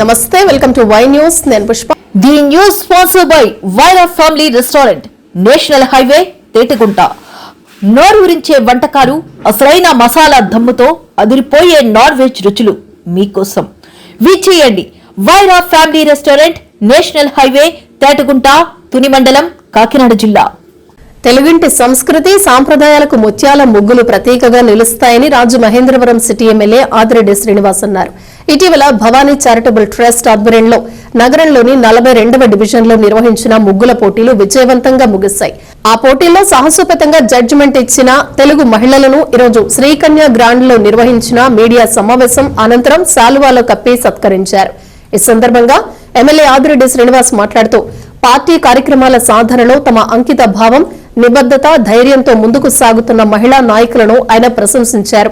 నమస్తే welcome to why news. నేను Pushpa. The news sponsor by Wyra family restaurant national highway Tetagunta. నోరూరించే వంటకాలు అసలైన మసాలా దమ్ముతో అదిరిపోయే నాన్ వెజ్ రుచులు మీకోసం. విచ్చేయండి Vaira family restaurant national highway Tetagunta Tuni మండలం కాకినాడ జిల్లా. తెలుగింటి సంస్కృతి సాంప్రదాయాలకు ముత్యాల ముగ్గులు ప్రతీకగా నిలుస్తాయని Rajamahendravaram city MLA Adireddy Srinivas అన్నారు. ఇటీవల భవానీ చారిటబుల్ ట్రస్ట్ ఆధ్వర్యంలో నగరంలోని నలభై రెండవ డివిజన్లో నిర్వహించిన ముగ్గుల పోటీలు విజయవంతంగా ముగిశాయి. ఆ పోటీల్లో సాహసోపేతంగా జడ్జిమెంట్ ఇచ్చిన తెలుగు మహిళలను ఈరోజు శ్రీకన్య గ్రాండ్లో నిర్వహించిన మీడియా సమావేశం అనంతరం శాలువాలో కప్పి సత్కరించారు. ఈ సందర్భంగా ఎమ్మెల్యే ఆదిరెడ్డి శ్రీనివాస్ మాట్లాడుతూ పార్టీ కార్యక్రమాల సాధనలో తమ అంకిత భావం నిబద్దత ధైర్యంతో ముందుకు సాగుతున్న మహిళా నాయకులను ఆయన ప్రశంసించారు.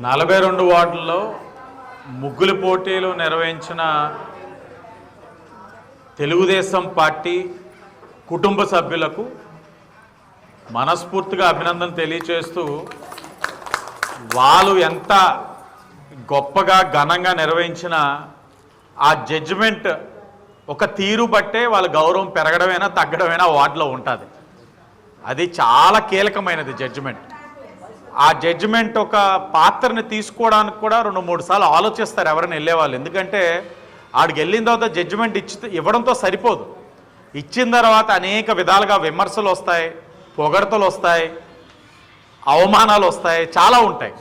నలభై రెండు వార్డుల్లో ముగ్గులు పోటీలు నిర్వహించిన తెలుగుదేశం పార్టీ కుటుంబ సభ్యులకు మనస్ఫూర్తిగా అభినందన తెలియచేస్తూ వాళ్ళు ఎంత గొప్పగా ఘనంగా నిర్వహించిన ఆ జడ్జిమెంట్ ఒక తీరు బట్టే వాళ్ళ గౌరవం పెరగడమైనా తగ్గడమైనా వార్డులో ఉంటుంది. అది చాలా కీలకమైనది జడ్జిమెంట్ ఆ జడ్జిమెంట్ ఒక పాత్రని తీసుకోవడానికి కూడా రెండు మూడు సార్లు ఆలోచిస్తారు ఎవరైనా వెళ్ళేవాళ్ళు ఎందుకంటే ఆడికి వెళ్ళిన తర్వాత జడ్జిమెంట్ ఇచ్చి ఇవ్వడంతో సరిపోదు. ఇచ్చిన తర్వాత అనేక విధాలుగా విమర్శలు వస్తాయి పొగడతలు వస్తాయి అవమానాలు వస్తాయి చాలా ఉంటాయి.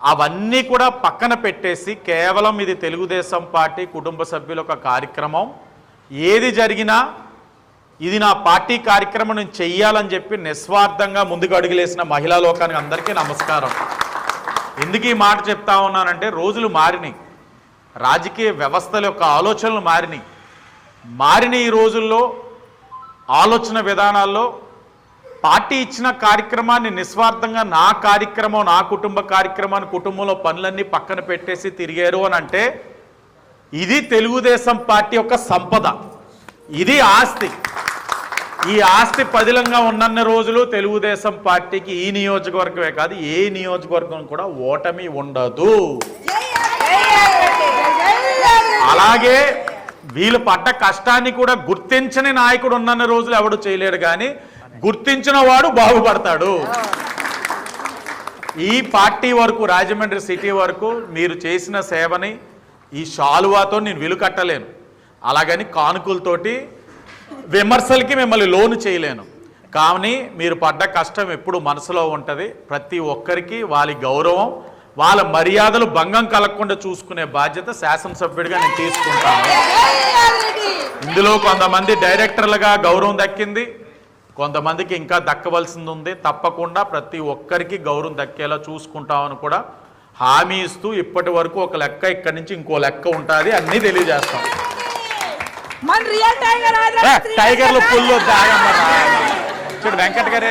అవన్నీ కూడా పక్కన పెట్టేసి కేవలం ఇది తెలుగుదేశం పార్టీ కుటుంబ సభ్యుల ఒక కార్యక్రమం. ఏది జరిగినా ఇది నా పార్టీ కార్యక్రమం నేను చెయ్యాలని చెప్పి నిస్వార్థంగా ముందుకు అడుగులేసిన మహిళా లోకానికి అందరికీ నమస్కారం. ఎందుకు ఈ మాట చెప్తా ఉన్నానంటే రోజులు మారినాయి. రాజకీయ వ్యవస్థల యొక్క ఆలోచనలు మారినాయి. మారిన ఈ రోజుల్లో ఆలోచన విధానాల్లో పార్టీ ఇచ్చిన కార్యక్రమాన్ని నిస్వార్థంగా నా కార్యక్రమం నా కుటుంబ కార్యక్రమాన్ని కుటుంబంలో పనులన్నీ పక్కన పెట్టేసి తిరిగారు అని అంటే ఇది తెలుగుదేశం పార్టీ యొక్క సంపద. ఇది ఆస్తి. ఈ ఆస్తి పదిలంగా ఉన్నన్ని రోజులు తెలుగుదేశం పార్టీకి ఈ నియోజకవర్గమే కాదు ఏ నియోజకవర్గం కూడా ఓటమి ఉండదు. అలాగే వీళ్ళు పడ్డ కష్టాన్ని కూడా గుర్తించని నాయకుడు ఉన్నన్ని రోజులు ఎవడు చేయలేడు కానీ గుర్తించిన వాడు బాగుపడతాడు. ఈ పార్టీ వరకు రాజమండ్రి సిటీ వరకు మీరు చేసిన సేవని ఈ శాలువాతో నేను విలుకట్టలేను. అలాగని కానుకలతోటి విమర్శలకి మిమ్మల్ని లోను చేయలేను. కానీ మీరు పడ్డ కష్టం ఎప్పుడు మనసులో ఉంటుంది. ప్రతి ఒక్కరికి వాళ్ళ గౌరవం వాళ్ళ మర్యాదలు భంగం కలగకుండా చూసుకునే బాధ్యత శాసనసభ్యుడిగా నేను తీసుకుంటాను. ఇందులో కొంతమంది డైరెక్టర్లుగా గౌరవం దక్కింది. కొంతమందికి ఇంకా దక్కవలసింది ఉంది. తప్పకుండా ప్రతి ఒక్కరికి గౌరవం దక్కేలా చూసుకుంటామని కూడా హామీ ఇస్తూ ఇప్పటి వరకు ఒక లెక్క ఇక్కడి నుంచి ఇంకో లెక్క ఉంటుంది. అన్నీ తెలియజేస్తాం. మన రియల్ టైగర్ ఏ, టైగర్లు పుల్లు చూడు వెంకట గారు